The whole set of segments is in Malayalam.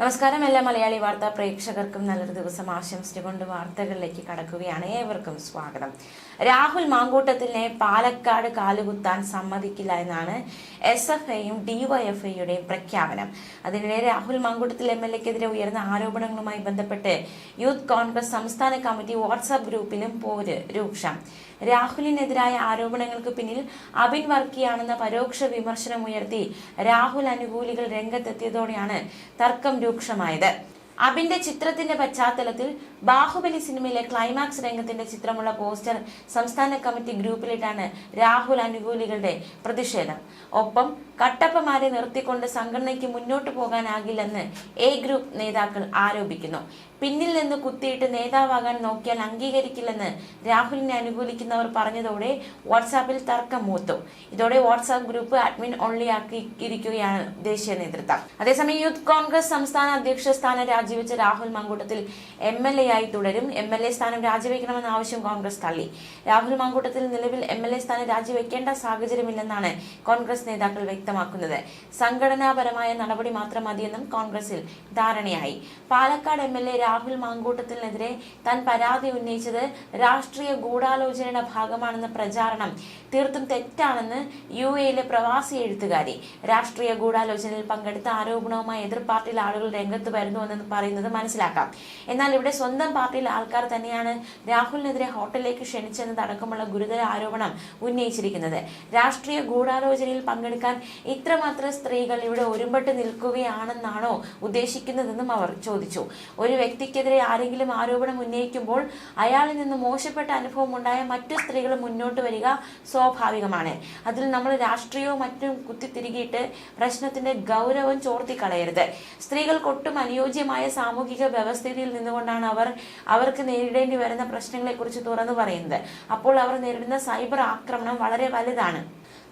നമസ്കാരം എല്ലാ മലയാളി വാർത്താ പ്രേക്ഷകർക്കും നല്ലൊരു ദിവസം ആശംസിച്ചുകൊണ്ട് വാർത്തകളിലേക്ക് കടക്കുകയാണ് ഏവർക്കും സ്വാഗതം. രാഹുൽ മാങ്കൂട്ടത്തിനെ പാലക്കാട് കാലുകുത്താൻ സമ്മതിക്കില്ല എന്നാണ് എസ് എഫ് ഐയും ഡിവൈഎഫ്ഐയുടെയും പ്രഖ്യാപനം. അതിനിടെ രാഹുൽ മാങ്കൂട്ടത്തിൽ എം എൽ എക്കെതിരെ ഉയർന്ന ആരോപണങ്ങളുമായി ബന്ധപ്പെട്ട് യൂത്ത് കോൺഗ്രസ് സംസ്ഥാന കമ്മിറ്റി വാട്സാപ്പ് ഗ്രൂപ്പിലും പോര് രൂക്ഷം. രാഹുലിനെതിരായ ആരോപണങ്ങൾക്ക് പിന്നിൽ അബിൻ വർക്കിയാണെന്ന പരോക്ഷ വിമർശനം ഉയർത്തി രാഹുൽ അനുകൂലികൾ രംഗത്തെത്തിയതോടെയാണ് തർക്കം രൂക്ഷമായത്. അബിന്റെ ചിത്രത്തിന്റെ പശ്ചാത്തലത്തിൽ ബാഹുബലി സിനിമയിലെ ക്ലൈമാക്സ് രംഗത്തിന്റെ ചിത്രമുള്ള പോസ്റ്റർ സംസ്ഥാന കമ്മിറ്റി ഗ്രൂപ്പിലിട്ടാണ് രാഹുൽ അനുകൂലികളുടെ പ്രതിഷേധം. ഒപ്പം കട്ടപ്പമാരെ നിർത്തിക്കൊണ്ട് സംഘടനയ്ക്ക് മുന്നോട്ട് പോകാനാകില്ലെന്ന് എ ഗ്രൂപ്പ് നേതാക്കൾ ആരോപിക്കുന്നു. പിന്നിൽ നിന്ന് കുത്തിയിട്ട് നേതാവാകാൻ നോക്കിയാൽ അംഗീകരിക്കില്ലെന്ന് രാഹുലിനെ അനുകൂലിക്കുന്നവർ പറഞ്ഞതോടെ വാട്സാപ്പിൽ തർക്കം മൂത്തു. ഇതോടെ വാട്സാപ്പ് ഗ്രൂപ്പ് അഡ്മിൻ ഓൺലി ആക്കിയിരിക്കുകയാണ് ദേശീയ നേതൃത്വം. അതേസമയം യൂത്ത് കോൺഗ്രസ് സംസ്ഥാന അധ്യക്ഷ സ്ഥാനം രാജിവെച്ച Rahul Mamkootathil M L A ആയി തുടരും. എം എൽ എ സ്ഥാനം രാജിവെക്കണമെന്ന ആവശ്യം കോൺഗ്രസ് തള്ളി. രാഹുൽ മാങ്കൂട്ടത്തിൽ നിലവിൽ എം എൽ എ സ്ഥാനം രാജിവെക്കേണ്ട സാഹചര്യമില്ലെന്നാണ് കോൺഗ്രസ് നേതാക്കൾ വ്യക്തമാക്കുന്നത്. സംഘടനാപരമായ നടപടി മാത്രം മതിയെന്നും കോൺഗ്രസിൽ ധാരണയായി. Palakkad M L A Rahul മാങ്കൂട്ടത്തിനെതിരെ താൻ പരാതി ഉന്നയിച്ചത് രാഷ്ട്രീയ ഗൂഢാലോചനയുടെ ഭാഗമാണെന്ന പ്രചാരണം തീർത്തും തെറ്റാണെന്ന് യു എയിലെ പ്രവാസി എഴുത്തുകാരി രാഷ്ട്രീയ ഗൂഢാലോചനയിൽ പങ്കെടുത്ത ആരോപണവുമായി എതിർ പാർട്ടിയിലെ ആളുകൾ രംഗത്ത് വരുന്നുവെന്ന് പറയുന്നത് മനസ്സിലാക്കാം. എന്നാൽ ഇവിടെ സ്വന്തം പാർട്ടിയിലെ ആൾക്കാർ തന്നെയാണ് രാഹുലിനെതിരെ ഹോട്ടലിലേക്ക് ക്ഷണിച്ചെന്നതടക്കമുള്ള ഗുരുതര ആരോപണം ഉന്നയിച്ചിരിക്കുന്നത്. രാഷ്ട്രീയ ഗൂഢാലോചനയിൽ പങ്കെടുക്കാൻ ഇത്രമാത്രം സ്ത്രീകൾ ഇവിടെ ഒരുമ്പെട്ട് നിൽക്കുകയാണെന്നാണോ ഉദ്ദേശിക്കുന്നതെന്നും അവർ ചോദിച്ചു. ഒരു വ്യക്തിക്കെതിരെ ആരെങ്കിലും ആരോപണം ഉന്നയിക്കുമ്പോൾ അയാളിൽ നിന്ന് മോശപ്പെട്ട അനുഭവം ഉണ്ടായ മറ്റു സ്ത്രീകൾ മുന്നോട്ട് വരിക സ്വാഭാവികമാണ്. അതിൽ നമ്മൾ രാഷ്ട്രീയവും മറ്റും കുത്തിത്തിരികിയിട്ട് പ്രശ്നത്തിന്റെ ഗൗരവം ചോർത്തി കളയരുത് ഒട്ടും അനുയോജ്യമായ സാമൂഹിക വ്യവസ്ഥിതിയിൽ നിന്നുകൊണ്ടാണ് അവർ അവർക്ക് നേരിടേണ്ടി വരുന്ന പ്രശ്നങ്ങളെ കുറിച്ച് തുറന്നു പറയുന്നത്. അപ്പോൾ അവർ നേരിടുന്ന സൈബർ ആക്രമണം വളരെ വലുതാണ്.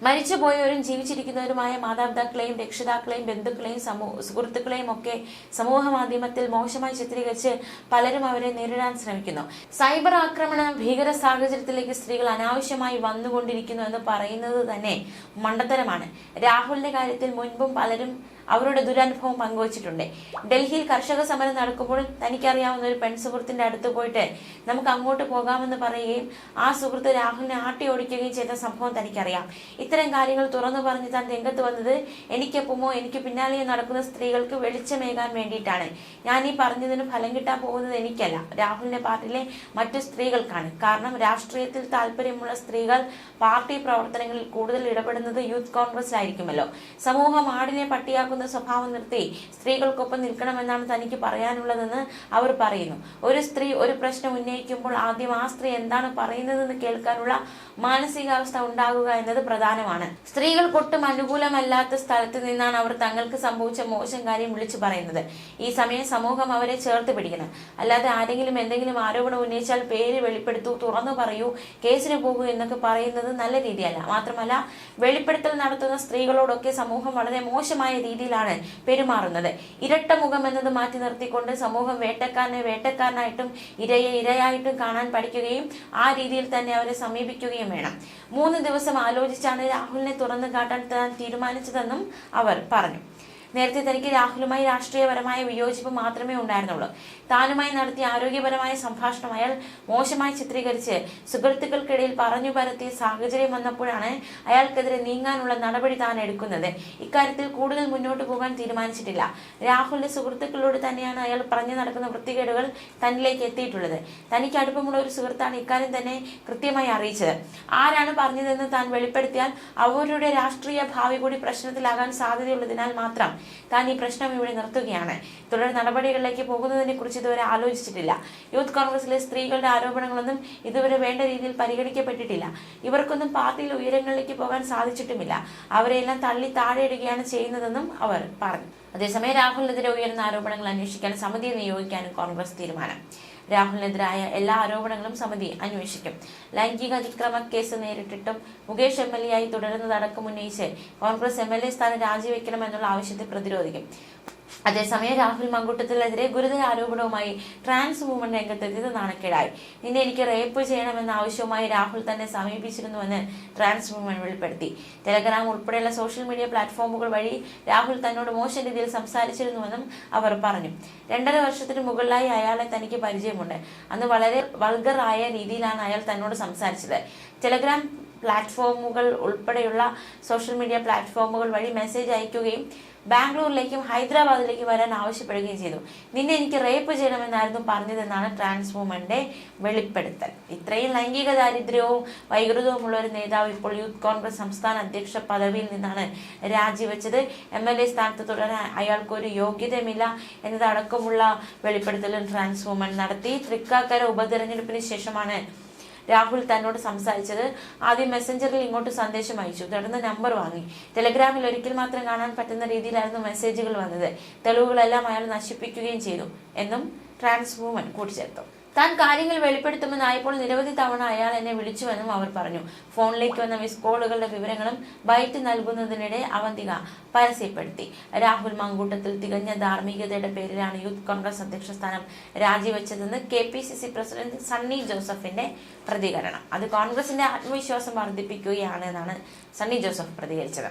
മരിച്ചുപോയവരും ജീവിച്ചിരിക്കുന്നവരുമായ മാതാപിതാക്കളെയും രക്ഷിതാക്കളെയും ബന്ധുക്കളെയും സമൂഹ സുഹൃത്തുക്കളെയും ഒക്കെ സമൂഹ മാധ്യമത്തിൽ മോശമായി ചിത്രീകരിച്ച് പലരും അവരെ നേരിടാൻ ശ്രമിക്കുന്നു. സൈബർ ആക്രമണം ഭീകര സാഹചര്യത്തിലേക്ക് സ്ത്രീകൾ അനാവശ്യമായി വന്നുകൊണ്ടിരിക്കുന്നു എന്ന് പറയുന്നത് തന്നെ മണ്ടത്തരമാണ്. രാഹുലിന്റെ കാര്യത്തിൽ മുൻപും പലരും അവരുടെ ദുരനുഭവം പങ്കുവച്ചിട്ടുണ്ട്. ഡൽഹിയിൽ കർഷക സമരം നടക്കുമ്പോൾ തനിക്കറിയാവുന്ന ഒരു പെൺസുഹൃത്തിന്റെ അടുത്ത് പോയിട്ട് നമുക്ക് അങ്ങോട്ട് പോകാമെന്ന് പറയുകയും ആ സുഹൃത്ത് രാഹുലിനെ ആട്ടി ഓടിക്കുകയും ചെയ്ത സംഭവം തനിക്കറിയാം. ഇത്തരം കാര്യങ്ങൾ തുറന്നു പറഞ്ഞ് താൻ രംഗത്ത് വന്നത് എനിക്കൊപ്പമോ എനിക്ക് പിന്നാലെയോ നടക്കുന്ന സ്ത്രീകൾക്ക് വെളിച്ചമേകാൻ വേണ്ടിയിട്ടാണ്. ഞാൻ ഈ പറഞ്ഞതിന് ഫലം കിട്ടാൻ പോകുന്നത് എനിക്കല്ല. രാഹുലിന്റെ പാർട്ടിയിലെ മറ്റു സ്ത്രീകൾക്കാണ്. കാരണം രാഷ്ട്രീയത്തിൽ താല്പര്യമുള്ള സ്ത്രീകൾ പാർട്ടി പ്രവർത്തനങ്ങളിൽ കൂടുതൽ ഇടപെടുന്നത് യൂത്ത് കോൺഗ്രസ് ആയിരിക്കുമല്ലോ സമൂഹം ആടിനെ പട്ടിയാക്കുന്ന സ്വഭാവം നിർത്തി സ്ത്രീകൾക്കൊപ്പം നിൽക്കണമെന്നാണ് തനിക്ക് പറയാനുള്ളതെന്ന് അവർ പറയുന്നു. ഒരു സ്ത്രീ ഒരു പ്രശ്നം ഉന്നയിക്കുമ്പോൾ ആദ്യം ആ സ്ത്രീ എന്താണ് പറയുന്നതെന്ന് കേൾക്കാനുള്ള മാനസികാവസ്ഥ ഉണ്ടാകുക എന്നത് പ്രധാനമാണ്. സ്ത്രീകൾക്കൊട്ടും അനുകൂലമല്ലാത്ത സ്ഥലത്ത് നിന്നാണ് അവർ തങ്ങൾക്ക് സംഭവിച്ച മോശം കാര്യം വിളിച്ചു പറയുന്നത്. ഈ സമയം സമൂഹം അവരെ ചേർത്ത് പിടിക്കണം അല്ലാതെ ആരെങ്കിലും എന്തെങ്കിലും ആരോപണം ഉന്നയിച്ചാൽ പേര് വെളിപ്പെടുത്തൂ തുറന്നു പറയൂ കേസിന് പോകൂ എന്നൊക്കെ പറയുന്നത് നല്ല രീതിയല്ല. മാത്രമല്ല വെളിപ്പെടുത്തൽ നടത്തുന്ന സ്ത്രീകളോടൊക്കെ സമൂഹം വളരെ മോശമായ രീതിയിലാണ് പെരുമാറുന്നത്. ഇരട്ട മുഖം എന്നത് മാറ്റി നിർത്തിക്കൊണ്ട് സമൂഹം വേട്ടക്കാരനെ വേട്ടക്കാരനായിട്ടും ഇരയെ ഇരയായിട്ടും കാണാൻ പഠിക്കുകയും ആ രീതിയിൽ തന്നെ അവരെ സമീപിക്കുകയും വേണം. മൂന്ന് ദിവസം ആലോചിച്ചാണ് രാഹുലിനെ തുറന്നു കാട്ടാൻ തീരുമാനിച്ചതെന്നും അവർ പറഞ്ഞു. നേരത്തെ തനിക്ക് രാഹുലുമായി രാഷ്ട്രീയപരമായ വിയോജിപ്പ് മാത്രമേ ഉണ്ടായിരുന്നുള്ളൂ. താനുമായി നടത്തിയ ആരോഗ്യപരമായ സംഭാഷണം അയാൾ മോശമായി ചിത്രീകരിച്ച് സുഹൃത്തുക്കൾക്കിടയിൽ പറഞ്ഞു പരത്തിയ സാഹചര്യം വന്നപ്പോഴാണ് അയാൾക്കെതിരെ നീങ്ങാനുള്ള നടപടി താൻ എടുക്കുന്നത്. ഇക്കാര്യത്തിൽ കൂടുതൽ മുന്നോട്ട് പോകാൻ തീരുമാനിച്ചിട്ടില്ല. രാഹുലിന്റെ സുഹൃത്തുക്കളോട് തന്നെയാണ് അയാൾ പറഞ്ഞു നടക്കുന്ന വൃത്തികേടുകൾ തന്നിലേക്ക് എത്തിയിട്ടുള്ളത്. തനിക്ക് അടുപ്പമുള്ള ഒരു സുഹൃത്താണ് ഇക്കാര്യം തന്നെ കൃത്യമായി അറിയിച്ചത്. ആരാണ് പറഞ്ഞതെന്ന് താൻ വെളിപ്പെടുത്തിയാൽ അവരുടെ രാഷ്ട്രീയ ഭാവി കൂടി പ്രശ്നത്തിലാകാൻ സാധ്യതയുള്ളതിനാൽ മാത്രം. താൻ ഈ പ്രശ്നം ഇവിടെ നിർത്തുകയാണ്. തുടർ നടപടികളിലേക്ക് പോകുന്നതിനെ കുറിച്ച് ഇതുവരെ ആലോചിച്ചിട്ടില്ല. യൂത്ത് കോൺഗ്രസിലെ സ്ത്രീകളുടെ ആരോപണങ്ങളൊന്നും ഇതുവരെ വേണ്ട രീതിയിൽ പരിഗണിക്കപ്പെട്ടിട്ടില്ല. ഇവർക്കൊന്നും പാർട്ടിയിൽ ഉയരങ്ങളിലേക്ക് പോകാൻ സാധിച്ചിട്ടുമില്ല. അവരെല്ലാം തള്ളി താഴെയിടുകയാണ് ചെയ്യുന്നതെന്നും അവർ പറഞ്ഞു. അതേസമയം രാഹുലിനെതിരെ ഉയർന്ന ആരോപണങ്ങൾ അന്വേഷിക്കാൻ സമിതിയെ നിയോഗിക്കാനും കോൺഗ്രസ് തീരുമാനം. രാഹുലിനെതിരായ എല്ലാ ആരോപണങ്ങളും സമിതി അന്വേഷിക്കും. ലൈംഗിക അതിക്രമ കേസ് നേരിട്ടിട്ടും മുകേഷ് എം എൽ എ ആയി തുടരുന്നതടക്കം ഉന്നയിച്ച് കോൺഗ്രസ് എം എൽ എ സ്ഥാനം രാജിവെക്കണമെന്നുള്ള ആവശ്യത്തെ പ്രതിരോധിക്കും. അതേസമയം രാഹുൽ മങ്കുട്ടത്തിനെതിരെ ഗുരുതര ആരോപണവുമായി ട്രാൻസ് വുമൺ രംഗത്തെത്തിയത് നാണക്കേടായി. നിന്നെ എനിക്ക് റേപ്പ് ചെയ്യണമെന്ന ആവശ്യവുമായി രാഹുൽ തന്നെ സമീപിച്ചിരുന്നുവെന്ന് ട്രാൻസ് വുമൺ വെളിപ്പെടുത്തി. ടെലഗ്രാം ഉൾപ്പെടെയുള്ള സോഷ്യൽ മീഡിയ പ്ലാറ്റ്ഫോമുകൾ വഴി രാഹുൽ തന്നോട് മോശം രീതിയിൽ സംസാരിച്ചിരുന്നുവെന്നും അവർ പറഞ്ഞു. രണ്ടര വർഷത്തിന് മുകളിലായി അയാളെ തനിക്ക് പരിചയമുണ്ട്. അന്ന് വളരെ വൾഗറായ രീതിയിലാണ് അയാൾ തന്നോട് സംസാരിച്ചത്. ടെലഗ്രാം പ്ലാറ്റ്ഫോമുകൾ ഉൾപ്പെടെയുള്ള സോഷ്യൽ മീഡിയ പ്ലാറ്റ്ഫോമുകൾ വഴി മെസ്സേജ് അയക്കുകയും ബാംഗ്ലൂരിലേക്കും ഹൈദരാബാദിലേക്കും വരാൻ ആവശ്യപ്പെടുകയും ചെയ്തു. നിന്നെ എനിക്ക് റേപ്പ് ചെയ്യണമെന്നായിരുന്നു പറഞ്ഞതെന്നാണ് ട്രാൻസ് വെളിപ്പെടുത്തൽ. ഇത്രയും ലൈംഗിക ദാരിദ്ര്യവും വൈകൃതവുമുള്ള ഒരു നേതാവ് ഇപ്പോൾ യൂത്ത് കോൺഗ്രസ് സംസ്ഥാന അധ്യക്ഷ പദവിയിൽ നിന്നാണ് രാജിവെച്ചത്. എം എൽ എ സ്ഥാനത്ത് തുടരാൻ അയാൾക്കൊരു യോഗ്യതയുമില്ല എന്നതടക്കമുള്ള വെളിപ്പെടുത്തലും ട്രാൻസ് വുമൻ നടത്തി. തൃക്കാക്കര ഉപതെരഞ്ഞെടുപ്പിന് ശേഷമാണ് രാഹുൽ തന്നോട് സംസാരിച്ചത് ആദ്യം മെസ്സഞ്ചറിൽ ഇങ്ങോട്ട് സന്ദേശം അയച്ചു. തുടർന്ന് നമ്പർ വാങ്ങി. ടെലഗ്രാമിൽ ഒരിക്കൽ മാത്രം കാണാൻ പറ്റുന്ന രീതിയിലായിരുന്നു മെസ്സേജുകൾ വന്നത്. തെളിവുകളെല്ലാം അയാൾ നശിപ്പിക്കുകയും ചെയ്തു. എന്നും ട്രാൻസ് വുമൻ കൂട്ടിച്ചേർത്തു. താൻ കാര്യങ്ങൾ വെളിപ്പെടുത്തുമെന്നായപ്പോൾ നിരവധി തവണ അയാൾ എന്നെ വിളിച്ചുവെന്നും അവർ പറഞ്ഞു. ഫോണിലേക്ക് വന്ന മിസ് കോളുകളുടെ വിവരങ്ങളും ബൈറ്റ് നൽകുന്നതിനിടെ അവന്തിക പരസ്യപ്പെടുത്തി. രാഹുൽ മങ്കൂട്ടത്തിൽ തികഞ്ഞ ധാർമ്മികതയുടെ പേരിലാണ് യൂത്ത് കോൺഗ്രസ് അധ്യക്ഷ സ്ഥാനം രാജിവെച്ചതെന്ന് K P C C president Sunny ജോസഫിന്റെ പ്രതികരണം. അത് കോൺഗ്രസിന്റെ ആത്മവിശ്വാസം വർദ്ധിപ്പിക്കുകയാണ് എന്നാണ് സണ്ണി ജോസഫ് പ്രതികരിച്ചത്.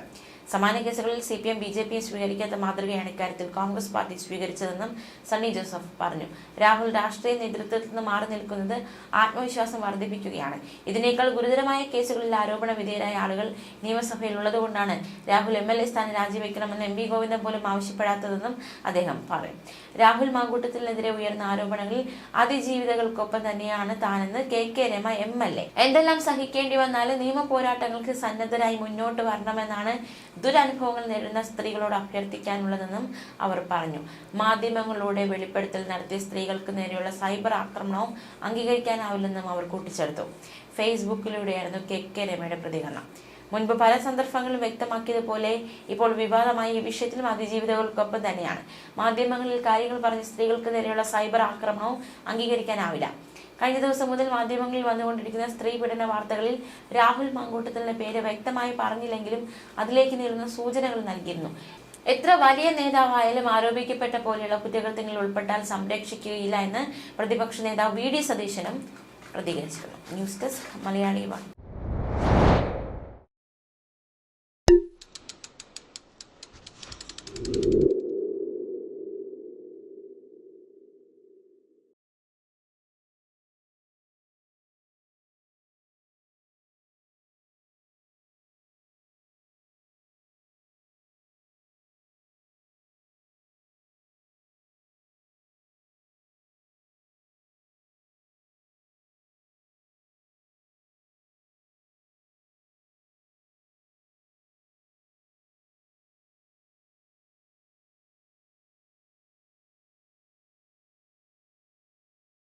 സമാന കേസുകളിൽ C P M B J പിയും സ്വീകരിക്കാത്ത മാതൃകയാണ് ഇക്കാര്യത്തിൽ കോൺഗ്രസ് പാർട്ടി സ്വീകരിച്ചതെന്നും സണ്ണി ജോസഫ് പറഞ്ഞു. രാഹുൽ രാഷ്ട്രീയ നേതൃത്വത്തിൽ നിന്ന് മാറി നിൽക്കുന്നത് ആത്മവിശ്വാസം വർദ്ധിപ്പിക്കുകയാണ്. ഇതിനേക്കാൾ ഗുരുതരമായ കേസുകളിൽ ആരോപണ വിധേയരായ ആളുകൾ നിയമസഭയിൽ ഉള്ളതുകൊണ്ടാണ് രാഹുൽ എം എൽ എ സ്ഥാനം രാജിവെക്കണമെന്ന് എം വി ഗോവിന്ദൻ പോലും ആവശ്യപ്പെടാത്തതെന്നും അദ്ദേഹം പറയും. രാഹുൽ മാങ്കൂട്ടത്തിനെതിരെ ഉയർന്ന ആരോപണങ്ങളിൽ അതിജീവിതകൾക്കൊപ്പം തന്നെയാണ് താനെന്ന് K K Rema M L A. എന്തെല്ലാം സഹിക്കേണ്ടി വന്നാലും നിയമ പോരാട്ടങ്ങൾക്ക് സന്നദ്ധരായി മുന്നോട്ട് വരണമെന്നാണ് ദുരനുഭവങ്ങൾ നേരിടുന്ന സ്ത്രീകളോട് അഭ്യർത്ഥിക്കാനുള്ളതെന്നും അവർ പറഞ്ഞു. മാധ്യമങ്ങളിലൂടെ വെളിപ്പെടുത്തൽ നടത്തിയ സ്ത്രീകൾക്ക് നേരെയുള്ള സൈബർ ആക്രമണവും അംഗീകരിക്കാനാവില്ലെന്നും അവർ കൂട്ടിച്ചേർത്തു. ഫേസ്ബുക്കിലൂടെയായിരുന്നു കെ കെ രമയുടെ പ്രതികരണം. മുൻപ് പല സന്ദർഭങ്ങളിലും വ്യക്തമാക്കിയതുപോലെ ഇപ്പോൾ വിവാദമായ ഈ വിഷയത്തിലും അതിജീവിതകൾക്കൊപ്പം തന്നെയാണ്. മാധ്യമങ്ങളിൽ കാര്യങ്ങൾ പറഞ്ഞ സ്ത്രീകൾക്ക് നേരെയുള്ള സൈബർ ആക്രമണവും അംഗീകരിക്കാനാവില്ല. കഴിഞ്ഞ ദിവസം മുതൽ മാധ്യമങ്ങളിൽ വന്നുകൊണ്ടിരിക്കുന്ന സ്ത്രീ പീഡന വാർത്തകളിൽ രാഹുൽ മാങ്കൂട്ടത്തിന്റെ പേര് വ്യക്തമായി പറഞ്ഞില്ലെങ്കിലും അതിലേക്ക് നീളുന്ന സൂചനകൾ നൽകിയിരുന്നു. എത്ര വലിയ നേതാവായാലും ആരോപിക്കപ്പെട്ട പോലെയുള്ള കുറ്റകൃത്യങ്ങളിൽ ഉൾപ്പെട്ടാൽ സംരക്ഷിക്കുകയില്ല എന്ന് പ്രതിപക്ഷ നേതാവ് വി ഡി സതീശനും പ്രതികരിച്ചിരുന്നു. News desk Malayali one